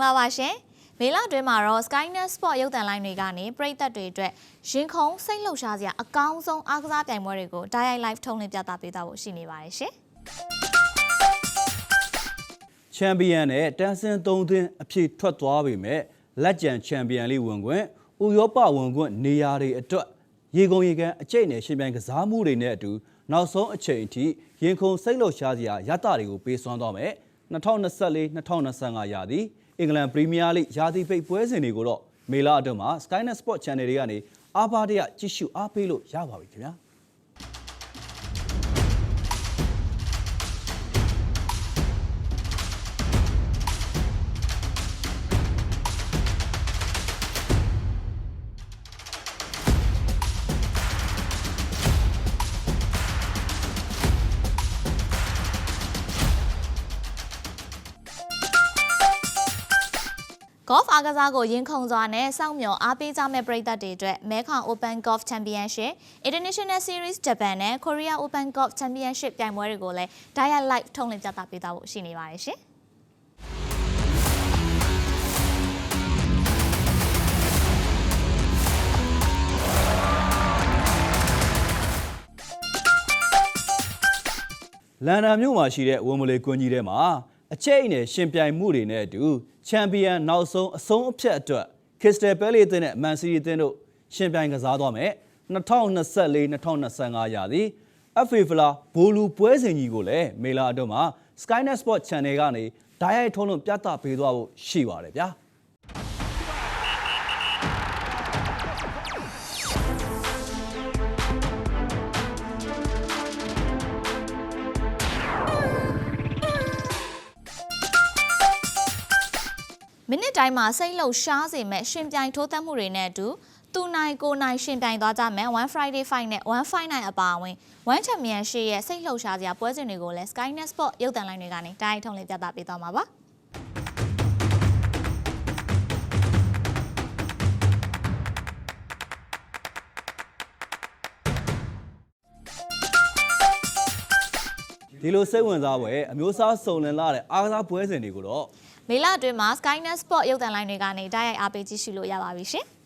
္ဂလာပါရှင်မေလအတွင်းမှာတော့ Skynet Sport ရုပ်သံလိုင်းတွေကနေပရိသတ်တွေအတွက်ရင်ခုန်စိတ်လှုပ်ရှားစရာအကောင်းဆုံးအားကစားပြိုင်ပွဲတွေကို Direct Live ထုတ်လွှင့်ပြသပေးသွားဖို့ရှိနေပါတယ်ရှင်ချန်ပီယံနဲ့တန်ဆင်သုံးသွင်းအဖြစ်ထွက်သွားပေမဲ့လက်ကျန်ချန်ပီယံလိဝင်ခွင့်ဥရောပဝင်ခွင့်နေရာတွေအတွက်ရေကုန်ရေကန်အကျိတ်နဲ့ရှင်ပြိုင်ကစားမှုတွေနဲ့အတူနောက်ဆုံးအချိန်အထိရင်ခုန်စိတ်လှုပ်ရှားစရာရတတွေကိုပေးစွမ်းသွားမယ် 2024-2025ရာသီအင်္ဂလန်ပရီးမီးယားလိရာသီပိတ်ပွဲစဉ်တွေကိုတော့မေလအတွင်းမှာ Skynet Sport Channel တွေကနေအားပါတရကြည့်ရှုအားပေးလို့ရပါပြီခင်ဗျာ Golf အားကစားကိုရင်ခုန်စွာနဲ့စောင့်မျှော်အားပေးကြမဲ့ပရိသတ်တွေအတွက် Mekong Open Golf Championship, International Series Japan နဲ့ Korea Open Golf Championship ပြိုင်ပွဲတွေကိုလည်း Direct Live ထုတ်လွှင့်ပြသပေးသွားဖို့ရှိနေပါတယ်ရှင်။လန်ဒန်မြို့မှာရှိတဲ့ဝမ်ဘလေကွန်ကြီးထဲမှာအချိတ်နဲ့ရှင်ပြိုင်မှုတွေနဲ့အတူ ချန်ပီယံနောက်ဆုံးအဆုံးအဖြတ်အတွက်ခရစ္စတယ်ပဲလီအသင်းနဲ့မန်စီးတီးအသင်းတို့ရှင်ပြိုင်ကစားသွားမယ်2024-2025ရာသီ FA ဖလာဘိုလူပွဲစဉ်ကြီးကိုလည်းမေလာအတွင်းမှာ Skynet Sport Channel ကနေဓာတ်ရိုက်ထုံးလုံးပြသပေးသွားဖို့ရှိပါတယ်ဗျာ မိနစ်တိုင်းမှာစိတ်လှုပ်ရှားစေမဲ့ရှင်ပြိုင်ထိုးသက်မှုတွေနဲ့အတူသူနိုင်ကိုနိုင်ရှင်ပြိုင်သွားကြမယ်1 Friday Fight နဲ့1 Fight Night အပါအဝင်1 Championship ရဲ့စိတ်လှုပ်ရှားစရာပွဲစဉ်တွေကိုလည်း Skynet Sport ရုပ်သံလိုင်းတွေကနေတိုင်းထုံးလေးပြသပေးသွားမှာပါ ဒီလိုစိတ်ဝင်စားပွဲအမျိုးအစားစုံလင်လာတဲ့အားကစားပွဲစဉ်တွေကိုတော့မေလအတွင်းမှာ Skynet Sport ရုပ်သံလိုင်းတွေကနေတိုက်ရိုက်အားပေးကြည့်ရှုလို့ရပါပြီရှင်။